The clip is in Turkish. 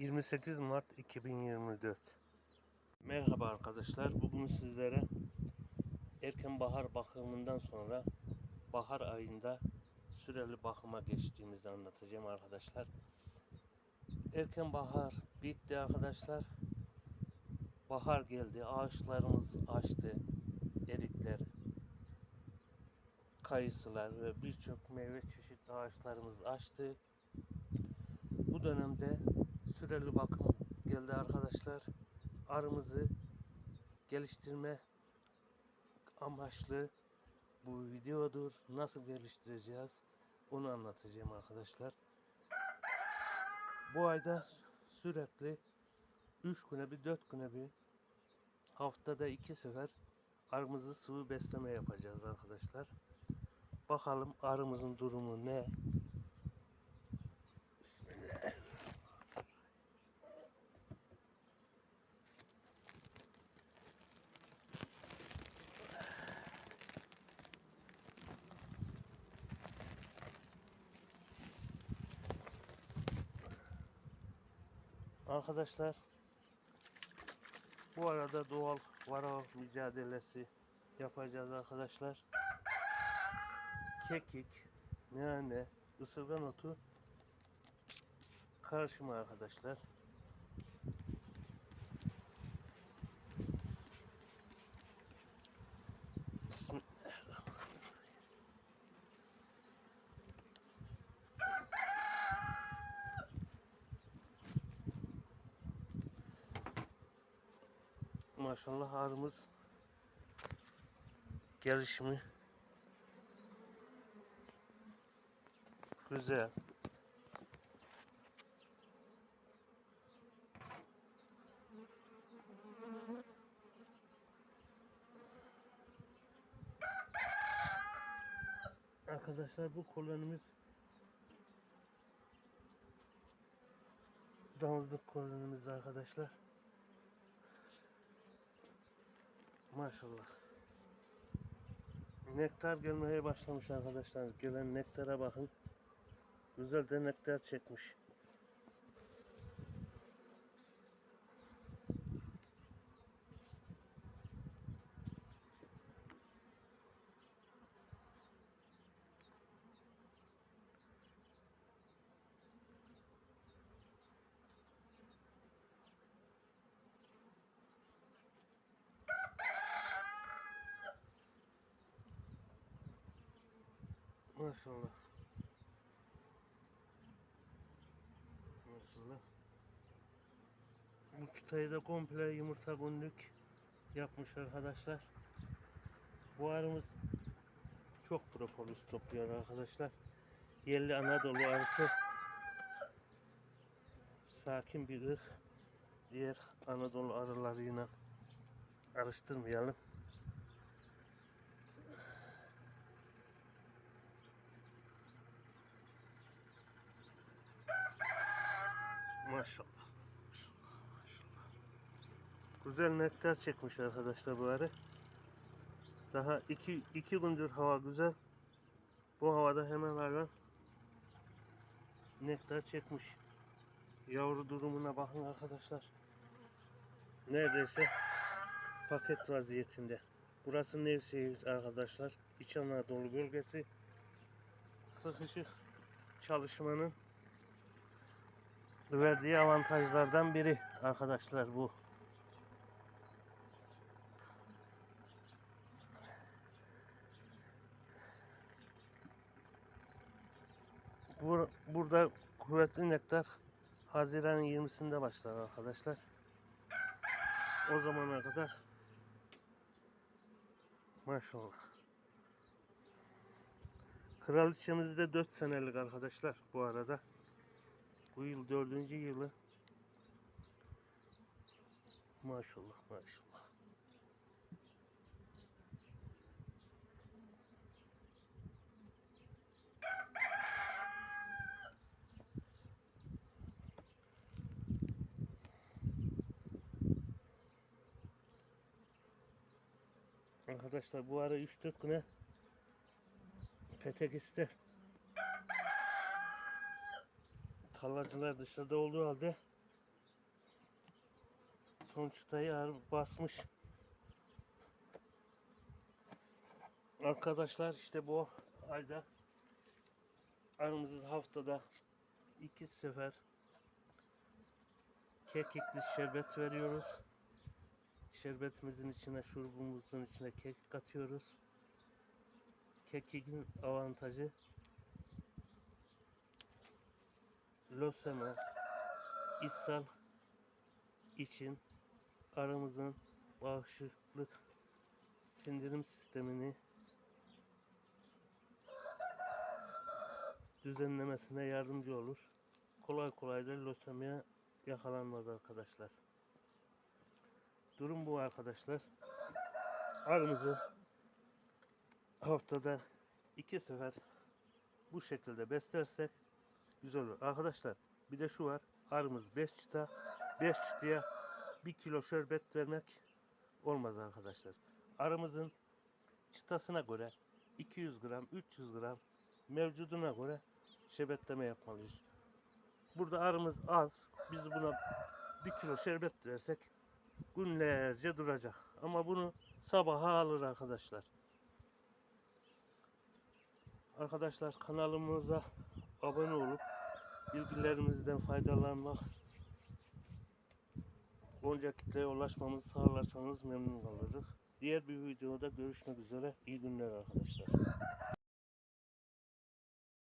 28 Mart 2024 Merhaba arkadaşlar. Bugün sizlere erken bahar bakımından sonra bahar ayında süreli bakıma geçtiğimizi anlatacağım arkadaşlar. Erken bahar bitti arkadaşlar. Bahar geldi. Ağaçlarımız açtı. Erikler, kayısılar ve birçok meyve çeşitli ağaçlarımız açtı. Bu dönemde süreli bakım geldi arkadaşlar. Arımızı geliştirme amaçlı bu videodur. Nasıl geliştireceğiz onu anlatacağım arkadaşlar. Bu ayda sürekli 3 güne bir 4 güne bir haftada 2 sefer arımızı sıvı besleme yapacağız arkadaşlar. Bakalım arımızın durumu ne? Arkadaşlar bu arada doğal varo mücadelesi yapacağız arkadaşlar. Kekik, nane, ısırgan otu karışımı arkadaşlar. Maşallah arımız gelişimi güzel. Arkadaşlar bu kolonimiz damızlık kolonimiz arkadaşlar. Maşallah. Nektar gelmeye başlamış arkadaşlar. Gelen nektara bakın. Güzel de nektar çekmiş. Maşallah. Maşallah. Bu çıtayı da komple yumurta günlük yapmış arkadaşlar. Bu arımız çok propolis topluyor arkadaşlar. Yerli Anadolu arısı sakin bir ırk. Diğer Anadolu arılarıyla karıştırmayalım. Maşallah. Güzel nektar çekmiş arkadaşlar bu arı. Daha iki, iki gündür hava güzel. Bu havada hemen hayvan nektar çekmiş. Yavru durumuna bakın arkadaşlar. Neredeyse paket vaziyetinde. Burası Nevşehir arkadaşlar. İç Anadolu bölgesi. Sıkışık çalışmanın verdiği avantajlardan biri arkadaşlar bu. Bur burada kuvvetli nektar Haziran'ın 20'sinde başlar arkadaşlar. O zamana kadar maşallah. Kraliçemiz de 4 senelik arkadaşlar bu arada. Bu yıl dördüncü yılı. Maşallah maşallah. Arkadaşlar bu ara 3-4 güne petek ister. Tarlacılar dışarıda olduğu halde Son çıtayı arı basmış. Arkadaşlar işte bu ayda aramızı haftada iki sefer kekikli şerbet veriyoruz. Şerbetimizin içine, şurubumuzun içine kekik katıyoruz. Kekikin avantajı lösemi, ishal için aramızın bağışıklık sindirim sistemini düzenlemesine yardımcı olur. Kolay kolay da lösemiye yakalanmaz arkadaşlar. Durum bu arkadaşlar. Arımızı haftada iki sefer bu şekilde beslersek güzel olur. Arkadaşlar bir de şu var. Arımız 5 çıta. 5 çıtaya 1 kilo şerbet vermek olmaz arkadaşlar. Arımızın çıtasına göre 200 gram, 300 gram mevcuduna göre şerbetleme yapmalıyız. Burada arımız az. Biz buna 1 kilo şerbet versek günlerce duracak. Ama bunu sabaha alır arkadaşlar. Arkadaşlar kanalımıza abone olup bilgilerimizden faydalanmak onca kitleye ulaşmamızı sağlarsanız memnun kalırız. Diğer bir videoda görüşmek üzere. İyi günler arkadaşlar.